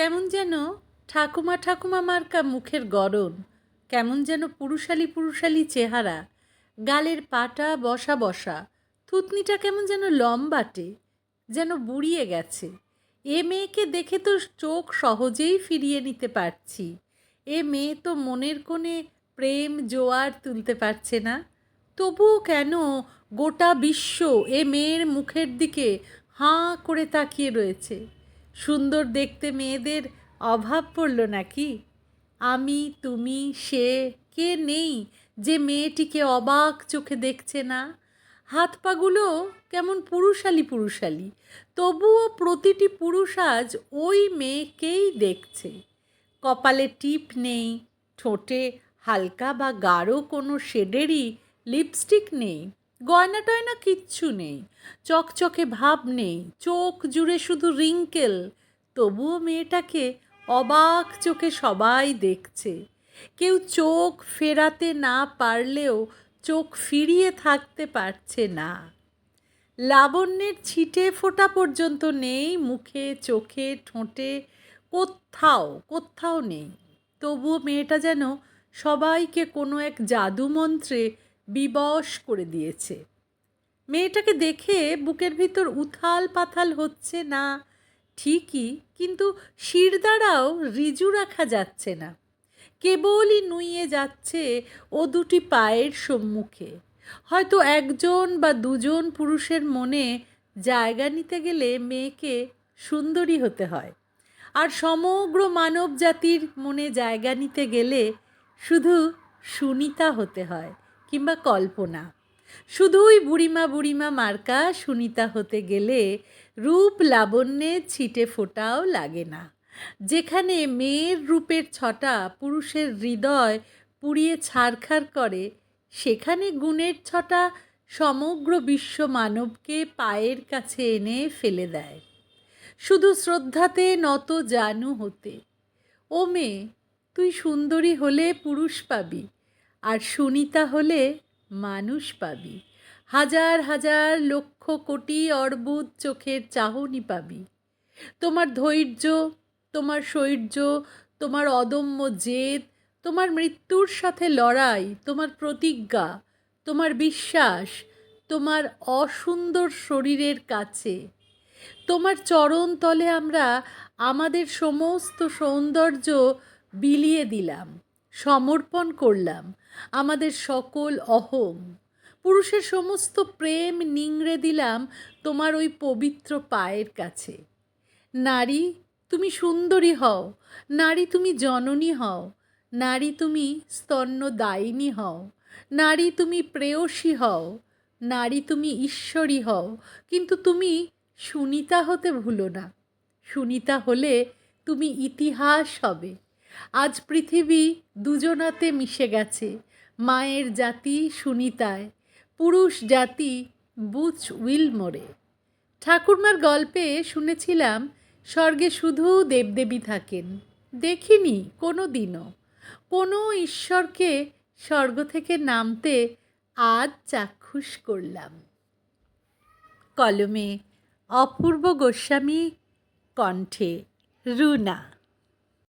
কেমন যেন ঠাকুমা ঠাকুমা মার্কা মুখের গড়ন, কেমন যেন পুরুষালি পুরুষালি চেহারা, গালের পাটা বসা বসা, থুতনিটা কেমন যেন লম্বাটে, যেন বুড়িয়ে গেছে। এ মেয়েকে দেখে তো চোখ সহজেই ফিরিয়ে নিতে পারছি। এ মেয়ে তো মনের কোণে প্রেম জোয়ার তুলতে পারছে না। তবুও কেন গোটা বিশ্ব এ মেয়ের মুখের দিকে হাঁ করে তাকিয়ে রয়েছে? সুন্দর দেখতে মেয়েদের অভাব পড়ল নাকি? আমি, তুমি, সে, কে নেই যে মেয়েটিকে অবাক চোখে দেখছে না? হাত পাগুলো কেমন পুরুষালি পুরুষালি, তবুও প্রতিটি পুরুষ আজ ওই মেয়েকেই দেখছে। কপালে টিপ নেই, ঠোঁটে হালকা বা গাঢ় কোনো শেডেরই লিপস্টিক নেই। গয়না টয়না কিচ্ছু নেই, চকচকে ভাব নেই, চোখ জুড়ে শুধু রিঙ্কেল। তবুও মেয়েটাকে অবাক চোখে সবাই দেখছে। কেউ চোখ ফেরাতে না পারলেও চোখ ফিরিয়ে থাকতে পারছে না। লাবণ্যের ছিটে ফোটা পর্যন্ত নেই, মুখে, চোখে, ঠোঁটে কোথাও কোথাও নেই। তবুও মেয়েটা যেন সবাইকে কোনো এক জাদুমন্ত্রে বিবশ করে দিয়েছে। মেয়েটাকে দেখে বুকের ভিতর উথাল পাথাল হচ্ছে না, ঠিকই, কিন্তু শির দ্বারাও রিজু রাখা যাচ্ছে না। কেবলই নুইয়ে যাচ্ছে ও দুটি পায়ের সম্মুখে। হয়তো একজন বা দুজন পুরুষের মনে জায়গা নিতে গেলে মেয়েকে সুন্দরী হতে হয়। আর সমগ্র মানব জাতির মনে জায়গা নিতে গেলে শুধু সুনিতা হতে হয়। কিংবা কল্পনা। শুধুই বুড়িমা বুড়িমা মার্কা সুনিতা হতে গেলে রূপ লাবণ্যে ছিটে ফোটাও লাগে না। যেখানে মেয়ের রূপের ছটা পুরুষের হৃদয় পুড়িয়ে ছারখার করে, সেখানে গুণের ছটা সমগ্র বিশ্ব মানবকে পায়ের কাছে এনে ফেলে দেয়। শুধু শ্রদ্ধাতে নত জানু হতে ও মেয়ে তুই সুন্দরী হলে পুরুষ পাবি। আর সুনিতা হলে মানুষ পাবি। হাজার হাজার লক্ষ কোটি অর্বুদ চোখের চাহনি পাবি। তোমার ধৈর্য, তোমার শৈর্য তোমার অদম্য জেদ, তোমার মৃত্যুর সাথে লড়াই, তোমার প্রতিজ্ঞা, তোমার বিশ্বাস, তোমার অসুন্দর শরীরের কাছে। তোমার চরণ তলে আমরা আমাদের সমস্ত সৌন্দর্য বিলিয়ে দিলাম। সমর্পণ করলাম। আমাদের সকল অহং পুরুষের সমস্ত প্রেম নিংড়ে দিলাম তোমার ওই পবিত্র পায়ের কাছে। নারী, তুমি সুন্দরী হও। নারী, তুমি জননী হও। নারী, তুমি স্তন্যদায়িনী হও। নারী, তুমি প্রেয়সী হও। নারী, তুমি ঈশ্বরী হও। কিন্তু তুমি সুনিতা হতে ভুলো না। সুনিতা হলে তুমি ইতিহাস হবে। আজ পৃথিবী দুজনাতে মিশে গেছে। মায়ের জাতি সুনিতায়, পুরুষ জাতি বুচ উইলমোরে। ঠাকুরমার গল্পে শুনেছিলাম, স্বর্গে শুধু দেবদেবী থাকেন। দেখিনি কোনো দিনও কোনো ঈশ্বরকে স্বর্গ থেকে নামতে আজ চাক্ষুষ করলাম। কলমে অপূর্ব গোস্বামী কণ্ঠে রুনা।